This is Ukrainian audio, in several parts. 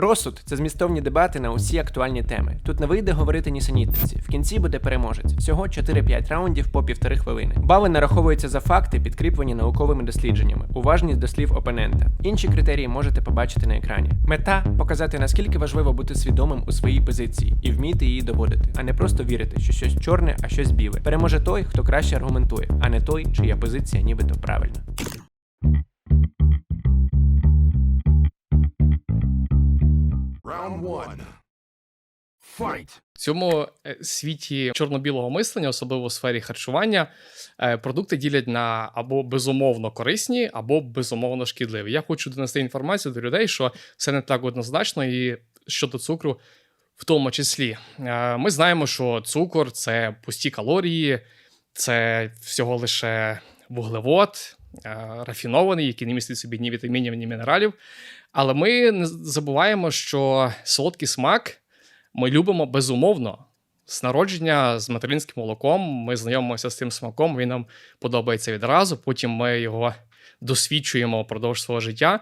Розсуд це змістовні дебати на усі актуальні теми. Тут не вийде говорити нісенітниці. В кінці буде переможець. Всього 4-5 раундів по півтори хвилини. Бали нараховуються за факти, підкріплені науковими дослідженнями, уважність до слів опонента. Інші критерії можете побачити на екрані. Мета показати наскільки важливо бути свідомим у своїй позиції і вміти її доводити, а не просто вірити, що щось чорне, а щось біле. Переможе той, хто краще аргументує, а не той, чия позиція нібито правильна. Fight. В цьому е, світі чорно-білого мислення, особливо у сфері харчування, е, продукти ділять на або безумовно корисні, або безумовно шкідливі. Я хочу донести інформацію до людей, що все не так однозначно, і щодо цукру, в тому числі. Е, Ми знаємо, що цукор це пусті калорії, це всього лише вуглевод, рафінований, який не містить собі ні вітамінів, ні мінералів. Але ми не забуваємо, що солодкий смак ми любимо безумовно. З народження з материнським молоком ми знайомимося з тим смаком, він нам подобається відразу. Потім ми його досвідчуємо впродовж свого життя.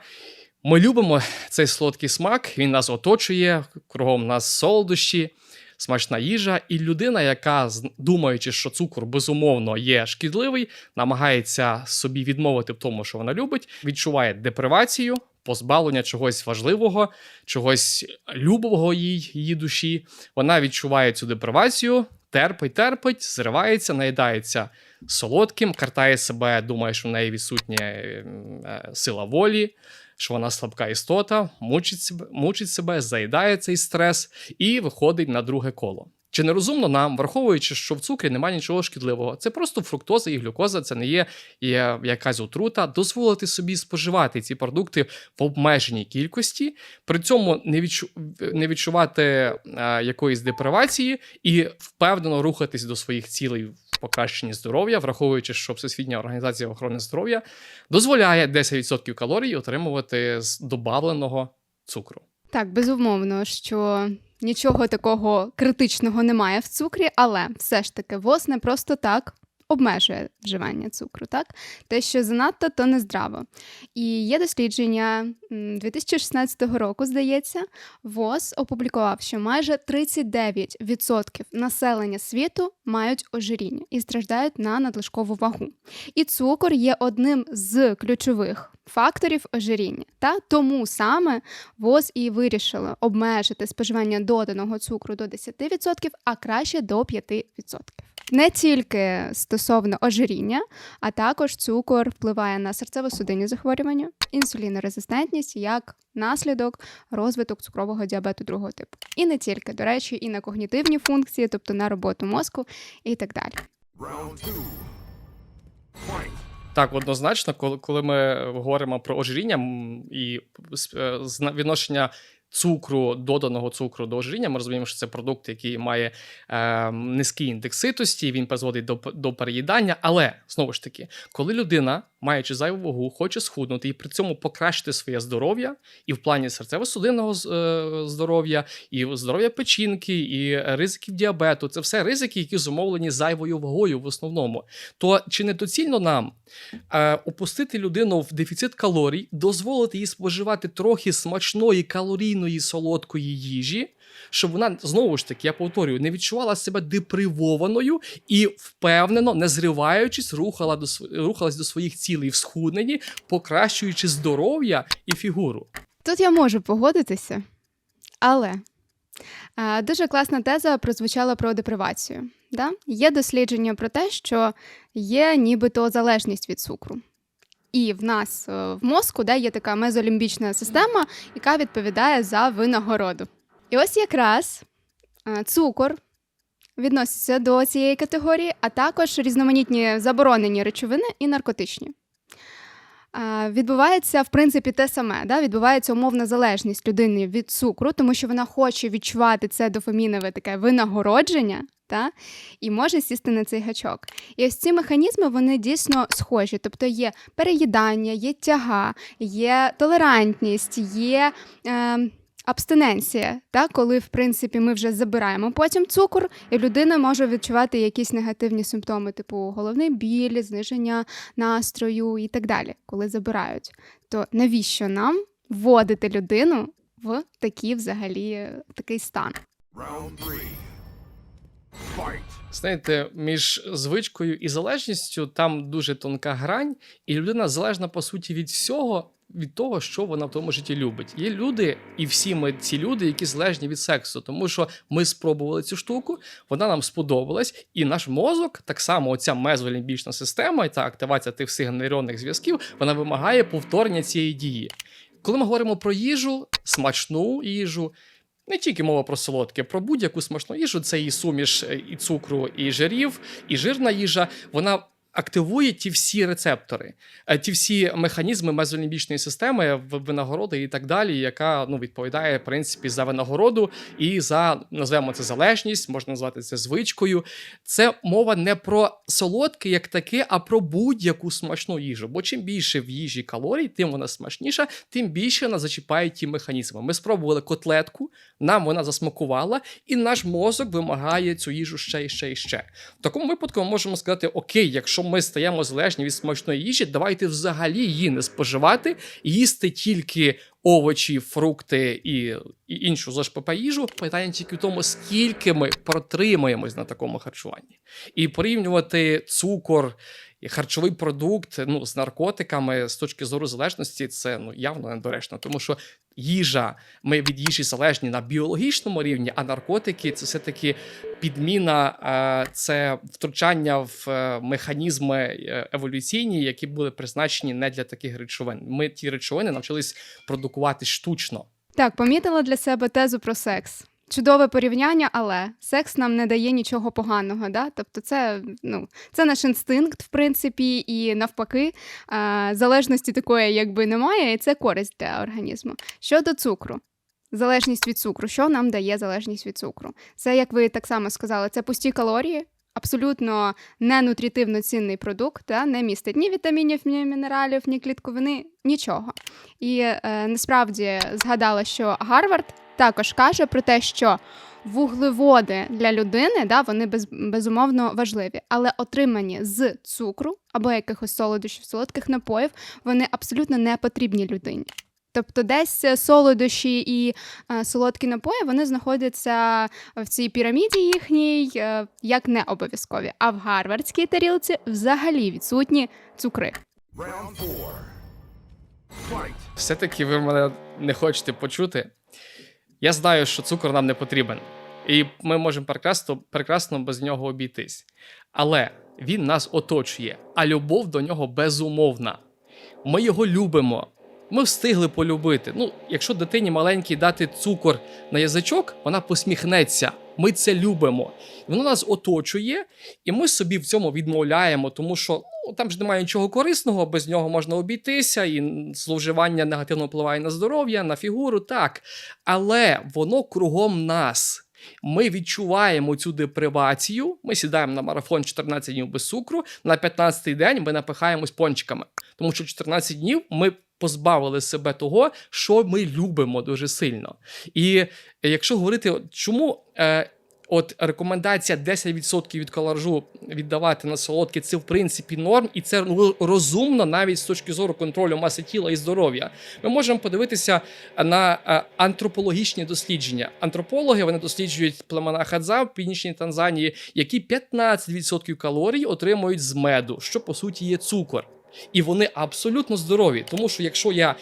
Ми любимо цей солодкий смак, він нас оточує, кругом нас солодощі, смачна їжа. І людина, яка, думаючи, що цукор безумовно є шкідливий, намагається собі відмовити в тому, що вона любить, відчуває депривацію, позбавлення чогось важливого, чогось любового їй, її душі. Вона відчуває цю депривацію, терпить, терпить, зривається, наїдається солодким, картає себе, думає, що в неї відсутня е, е, сила волі, що вона слабка істота, мучить себе, мучить себе, заїдає цей стрес і виходить на друге коло. Чи не розумно нам, враховуючи, що в цукрі немає нічого шкідливого, це просто фруктоза і глюкоза, це не є, якась отрута, дозволити собі споживати ці продукти в обмеженій кількості, при цьому не, відчу... не відчувати е, якоїсь депривації і впевнено рухатись до своїх цілей в покращенні здоров'я, враховуючи, що Всесвітня організація охорони здоров'я дозволяє 10% калорій отримувати з добавленого цукру. Так, безумовно, що нічого такого критичного немає в цукрі, але все ж таки ВОЗ не просто так обмежує вживання цукру, так? Те, що занадто, то не здраво. І є дослідження 2016 року, здається, ВОЗ опублікував, що майже 39% населення світу мають ожиріння і страждають на надлишкову вагу. І цукор є одним з ключових факторів ожиріння. Та тому саме ВОЗ і вирішило обмежити споживання доданого цукру до 10%, а краще до 5%. Не тільки стосовно ожиріння, а також цукор впливає на серцево-судинні захворювання, інсулінорезистентність як наслідок розвиток цукрового діабету другого типу. І не тільки, до речі, і на когнітивні функції, тобто на роботу мозку і так далі. Так, однозначно, коли, ми говоримо про ожиріння і е, відношення цукру, доданого цукру до ожиріння, ми розуміємо, що це продукт, який має е, низький індекс ситості, він призводить до, до переїдання. Але знову ж таки, коли людина, маючи зайву вагу, хоче схуднути і при цьому покращити своє здоров'я, і в плані серцево-судинного е, здоров'я, і здоров'я печінки, і ризиків діабету, це все ризики, які зумовлені зайвою вагою в основному. То чи не доцільно нам е, опустити людину в дефіцит калорій, дозволити їй споживати трохи смачної калорійної солодкої їжі, щоб вона знову ж таки, я повторюю, не відчувала себе депривованою і впевнено, не зриваючись, рухала до рухалась до своїх цілей в схудненні, покращуючи здоров'я і фігуру. Тут я можу погодитися, але е, дуже класна теза прозвучала про депривацію. Да? Є дослідження про те, що є нібито залежність від цукру. І в нас е, в мозку да, є така мезолімбічна система, яка відповідає за винагороду. І ось якраз е, цукор відноситься до цієї категорії, а також різноманітні заборонені речовини і наркотичні. Відбувається, в принципі, те саме. Да? Відбувається умовна залежність людини від цукру, тому що вона хоче відчувати це дофамінове таке винагородження, та? і може сісти на цей гачок. І ось ці механізми вони дійсно схожі. Тобто є переїдання, є тяга, є толерантність, є. Е, Абстиненція, та, коли в принципі ми вже забираємо потім цукор, і людина може відчувати якісь негативні симптоми, типу головний біль, зниження настрою і так далі, коли забирають. То навіщо нам вводити людину в такі взагалі такий стан. Знаєте, між звичкою і залежністю там дуже тонка грань, і людина залежна по суті від всього, від того, що вона в тому житті любить. Є люди, і всі ми ці люди, які залежні від сексу, тому що ми спробували цю штуку, вона нам сподобалась, і наш мозок, так само, оця мезолімбічна система і та активація тих всіх нейронних зв'язків, вона вимагає повторення цієї дії. Коли ми говоримо про їжу, смачну їжу, не тільки мова про солодке, про будь-яку смачну їжу, це і суміш е, і цукру, і жирів, і жирна їжа. Вона активує ті всі рецептори, е, ті всі механізми мезолімбічної системи, винагороди і так далі, яка ну, відповідає в принципі за винагороду і за називаємо це залежність, можна назвати це звичкою. Це мова не про солодке як таке, а про будь-яку смачну їжу. Бо чим більше в їжі калорій, тим вона смачніша, тим більше вона зачіпає ті механізми. Ми спробували котлетку, нам вона засмакувала, і наш мозок вимагає цю їжу ще і ще і ще. В такому випадку ми можемо сказати: Окей, якщо ми стаємо залежні від смачної їжі, давайте взагалі її не споживати, їсти тільки овочі, фрукти і, і іншу ЗОЖ-ПП їжу. Питання тільки в тому, скільки ми протримаємось на такому харчуванні. І порівнювати цукор. Харчовий продукт ну, з наркотиками з точки зору залежності це ну явно недоречно, тому що їжа, ми від їжі залежні на біологічному рівні, а наркотики це все-таки підміна, е, це втручання в е, механізми е, еволюційні, які були призначені не для таких речовин. Ми ті речовини навчились продукувати штучно. Так, помітила для себе тезу про секс. Чудове порівняння, але секс нам не дає нічого поганого. Да? Тобто, це, ну, це наш інстинкт, в принципі, і навпаки, е, залежності такої якби немає, і це користь для організму. Щодо цукру. Залежність від цукру. Що нам дає залежність від цукру? Це, як ви так само сказали, це пусті калорії, абсолютно не нутрітивно цінний продукт, да? не містить ні вітамінів, ні мінералів, ні клітковини, нічого. І е, насправді згадала, що Гарвард також каже про те, що вуглеводи для людини да, вони без, безумовно важливі, але отримані з цукру або якихось солодощів, солодких напоїв, вони абсолютно не потрібні людині. Тобто десь солодощі і е, солодкі напої вони знаходяться в цій піраміді їхній е, як не обов'язкові. А в гарвардській тарілці взагалі відсутні цукри. Fight. Все-таки ви мене не хочете почути. Я знаю, що цукор нам не потрібен, і ми можемо прекрасно, прекрасно без нього обійтись. Але він нас оточує, а любов до нього безумовна. Ми його любимо. Ми встигли полюбити. Ну, якщо дитині маленькій дати цукор на язичок, вона посміхнеться. Ми це любимо. Воно нас оточує, і ми собі в цьому відмовляємо, тому що ну, там ж немає нічого корисного, без нього можна обійтися, і зловживання негативно впливає на здоров'я, на фігуру, так. Але воно кругом нас. Ми відчуваємо цю депривацію. Ми сідаємо на марафон 14 днів без цукру. На 15-й день ми напихаємось пончиками, тому що 14 днів ми позбавили себе того, що ми любимо дуже сильно. І е, якщо говорити, чому е, от рекомендація 10% від калоражу віддавати на солодке, це в принципі норм, і це розумно навіть з точки зору контролю маси тіла і здоров'я. Ми можемо подивитися на е, антропологічні дослідження. Антропологи вони досліджують племена Хадза в північній Танзанії, які 15% калорій отримують з меду, що по суті є цукор. І вони абсолютно здорові, тому що якщо я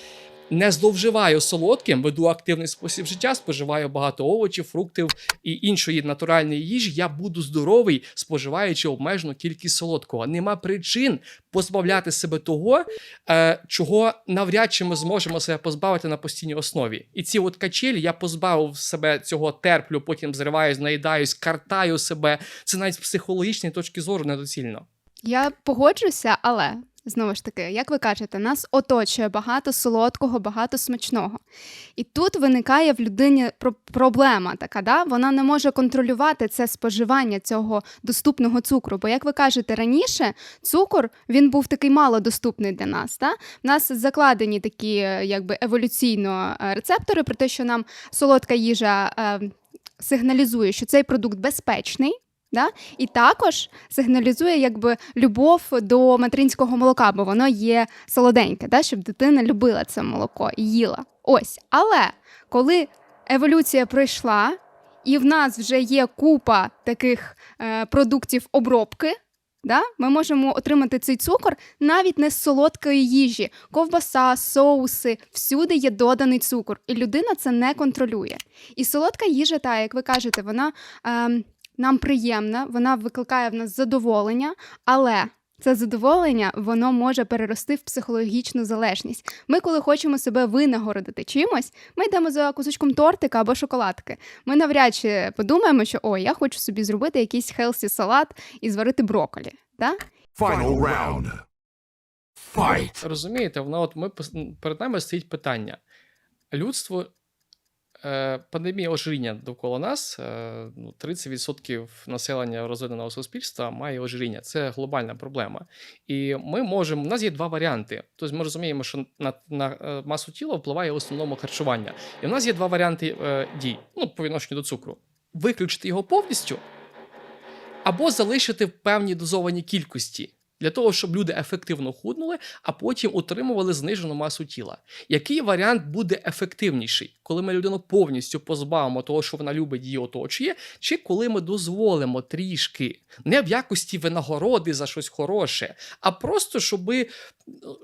не зловживаю солодким, веду активний спосіб життя, споживаю багато овочів, фруктів і іншої натуральної їжі, я буду здоровий, споживаючи обмежену кількість солодкого. Нема причин позбавляти себе того, е, чого навряд чи ми зможемо себе позбавити на постійній основі. І ці от качелі я позбавив себе цього терплю, потім зриваюсь, наїдаюсь, картаю себе. Це навіть з психологічної точки зору недоцільно. Я погоджуся, але знову ж таки, як ви кажете, нас оточує багато солодкого, багато смачного. І тут виникає в людині проблема така, да? вона не може контролювати це споживання цього доступного цукру. Бо, як ви кажете, раніше цукор він був такий малодоступний для нас. Да? В нас закладені такі е, якби еволюційно е, рецептори про те, що нам солодка їжа е, сигналізує, що цей продукт безпечний. Да? І також сигналізує якби любов до материнського молока, бо воно є солоденьке, да? щоб дитина любила це молоко і їла. Ось. Але коли еволюція пройшла, і в нас вже є купа таких е, продуктів обробки. Да? Ми можемо отримати цей цукор навіть не з солодкої їжі. Ковбаса, соуси, всюди є доданий цукор, і людина це не контролює. І солодка їжа, та як ви кажете, вона ем, нам приємна, вона викликає в нас задоволення, але це задоволення воно може перерости в психологічну залежність. Ми, коли хочемо себе винагородити чимось, ми йдемо за кусочком тортика або шоколадки. Ми навряд чи подумаємо, що о, я хочу собі зробити якийсь хелсі салат і зварити брокколі. Да? Final round. Fight. Розумієте, воно от ми перед нами стоїть питання. Людство, пандемія ожиріння довкола нас, е, ну, 30% населення розвиненого суспільства має ожиріння. Це глобальна проблема. І ми можемо. У нас є два варіанти. Тобто ми розуміємо, що на, на е, масу тіла впливає в основному харчування. І в нас є два варіанти е, дій ну, по відношенню до цукру: виключити його повністю або залишити в певній дозованій кількості. Для того, щоб люди ефективно худнули, а потім утримували знижену масу тіла. Який варіант буде ефективніший, коли ми людину повністю позбавимо того, що вона любить її оточує, чи коли ми дозволимо трішки, не в якості винагороди за щось хороше, а просто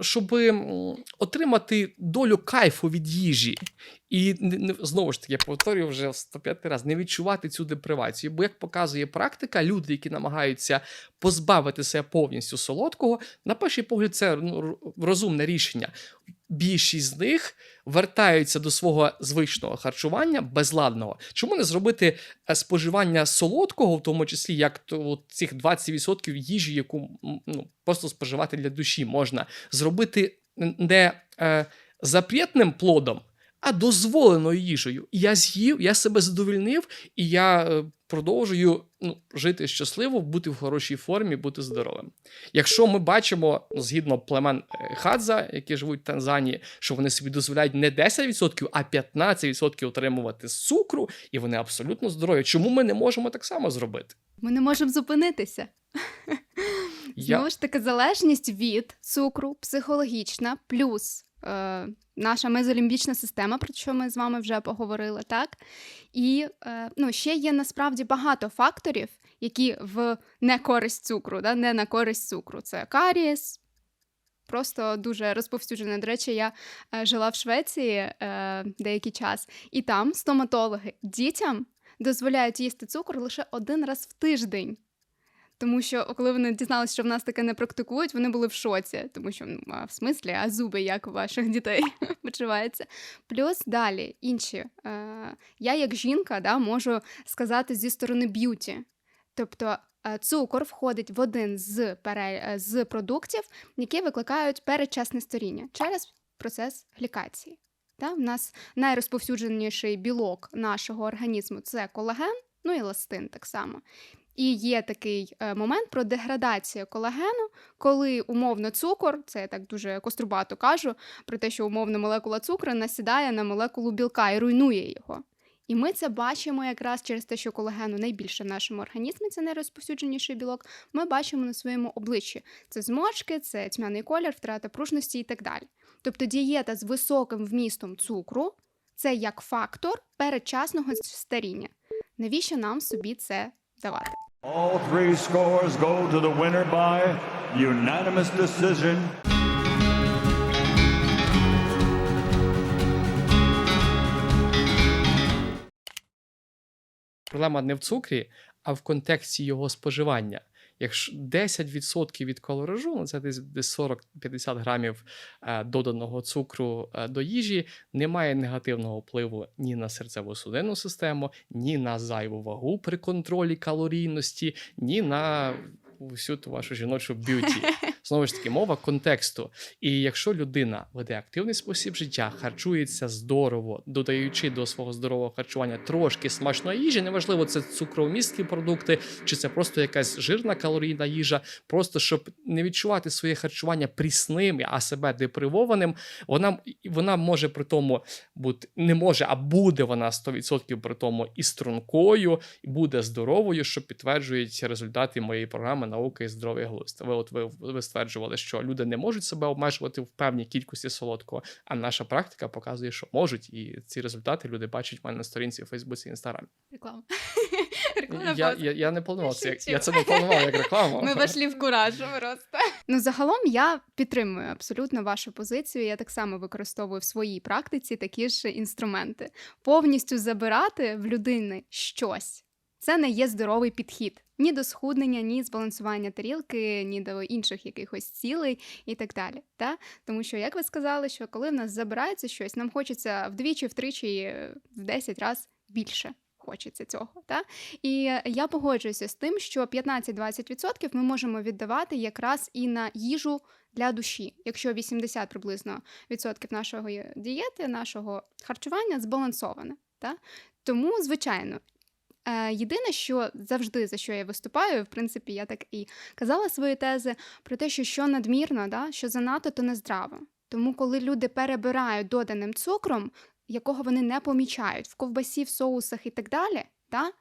щоби м, отримати долю кайфу від їжі. І знову ж таки, я повторюю вже в 105 раз, не відчувати цю депривацію. Бо як показує практика, люди, які намагаються позбавити себе повністю солодкого, на перший погляд, це ну, розумне рішення. Більшість з них вертаються до свого звичного харчування безладного. Чому не зробити е, споживання солодкого, в тому числі як цих 20% їжі, яку ну, просто споживати для душі можна, зробити не е, запретним плодом, а дозволеною їжею. Я з'їв, я себе задовольнив, і я е, продовжую ну, жити щасливо, бути в хорошій формі, бути здоровим. Якщо ми бачимо, ну, згідно племен е, Хадза, які живуть в Танзанії, що вони собі дозволяють не 10%, а 15% отримувати з цукру, і вони абсолютно здорові. Чому ми не можемо так само зробити? Ми не можемо зупинитися. Я, Знову ж таки, залежність від цукру, психологічна, плюс е, наша мезолімбічна система, про що ми з вами вже поговорили, так? І е, ну, ще є насправді багато факторів, які в не користь цукру, да? не на користь цукру. Це карієс. Просто дуже розповсюджене. До речі, я е, жила в Швеції е, деякий час, і там стоматологи дітям дозволяють їсти цукор лише один раз в тиждень. Тому що, коли вони дізналися, що в нас таке не практикують, вони були в шоці, тому що ну, а в смислі, а зуби як у ваших дітей почуваються. Плюс далі інші. Е, я, як жінка, да, можу сказати зі сторони б'юті. Тобто е, цукор входить в один з, пере, е, з продуктів, які викликають передчасне старіння через процес глікації. Та? В нас найрозповсюдженіший білок нашого організму це колаген, ну і еластин так само. І є такий е, момент про деградацію колагену, коли умовно цукор, це я так дуже кострубато кажу, про те, що умовно молекула цукру насідає на молекулу білка і руйнує його. І ми це бачимо якраз через те, що колагену найбільше в нашому організмі, це найрозповсюдженіший білок. Ми бачимо на своєму обличчі. Це зморшки, це тьмяний колір, втрата пружності і так далі. Тобто дієта з високим вмістом цукру це як фактор передчасного старіння. Навіщо нам собі це давати? All three scores go to the winner by unanimous decision. проблема не в цукрі, а в контексті його споживання. Якщо 10% від колоражу, ну це десь десь 40-50 грамів е, доданого цукру е, до їжі, не має негативного впливу ні на серцево-судинну систему, ні на зайву вагу при контролі калорійності, ні на всю ту вашу жіночу б'юті. знову ж таки мова контексту. І якщо людина веде активний спосіб життя, харчується здорово, додаючи до свого здорового харчування трошки смачної їжі, неважливо, це цукровмісткі продукти, чи це просто якась жирна калорійна їжа, просто щоб не відчувати своє харчування прісним, а себе депривованим, вона, вона може при тому бути не може, а буде вона 100% при тому і стрункою, і буде здоровою, що підтверджують результати моєї програми наука і здоровий глузд. Ви от ви, ви стверджували, що люди не можуть себе обмежувати в певній кількості солодкого, а наша практика показує, що можуть, і ці результати люди бачать в мене на сторінці в Фейсбуці і Інстаграмі. Реклама. Реклама Я, я, я не планував це. Я це не планував як рекламу. Ми вошли в кураж просто. Ну, загалом я підтримую абсолютно вашу позицію. Я так само використовую в своїй практиці такі ж інструменти. Повністю забирати в людини щось. Це не є здоровий підхід ні до схуднення, ні збалансування тарілки, ні до інших якихось цілей і так далі. Та? Тому що, як ви сказали, що коли в нас забирається щось, нам хочеться вдвічі, втричі, в 10 разів більше. Хочеться цього, та і я погоджуюся з тим, що 15-20% ми можемо віддавати якраз і на їжу для душі, якщо 80 приблизно відсотків нашої дієти, нашого харчування збалансоване. Та? Тому, звичайно, єдине, що завжди за що я виступаю, в принципі, я так і казала свої тези про те, що що надмірно, да? що занадто, то нездраво. Тому, коли люди перебирають доданим цукром, якого вони не помічають в ковбасі, в соусах і так далі, та?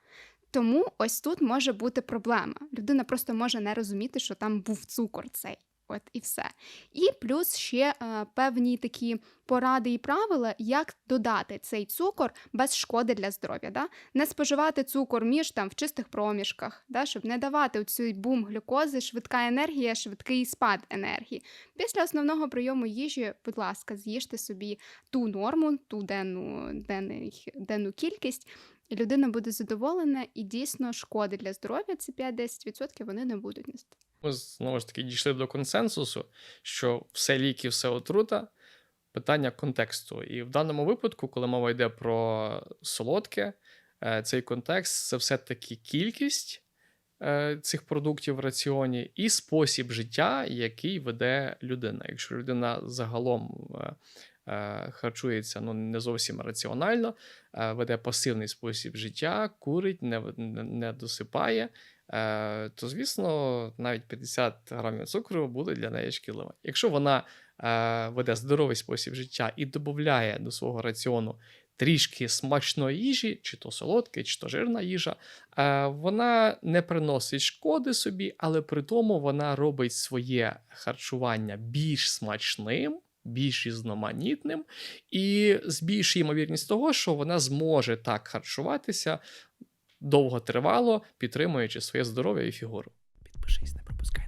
тому ось тут може бути проблема. Людина просто може не розуміти, що там був цукор цей. От і все. І плюс ще е, певні такі поради і правила, як додати цей цукор без шкоди для здоров'я. Да? Не споживати цукор між там в чистих проміжках, да? щоб не давати цей бум глюкози, швидка енергія, швидкий спад енергії. Після основного прийому їжі, будь ласка, з'їжте собі ту норму, ту денну, денний, денну кількість, і людина буде задоволена, і дійсно шкоди для здоров'я це 5-10% вони не будуть нести. Ми знову ж таки дійшли до консенсусу, що все ліки, все отрута, питання контексту. І в даному випадку, коли мова йде про солодке, е, цей контекст це все-таки кількість е, цих продуктів в раціоні і спосіб життя, який веде людина. Якщо людина загалом е, харчується ну, не зовсім раціонально, веде пасивний спосіб життя, курить, не, не досипає. Е, то, звісно, навіть 50 грамів цукру буде для неї шкідливо. Якщо вона е, веде здоровий спосіб життя і додає до свого раціону трішки смачної їжі, чи то солодке, чи то жирна їжа, е, вона не приносить шкоди собі, але при тому вона робить своє харчування більш смачним. Більш різноманітним, і збільшує ймовірність того, що вона зможе так харчуватися довготривало, підтримуючи своє здоров'я і фігуру. Підпишись, не пропускай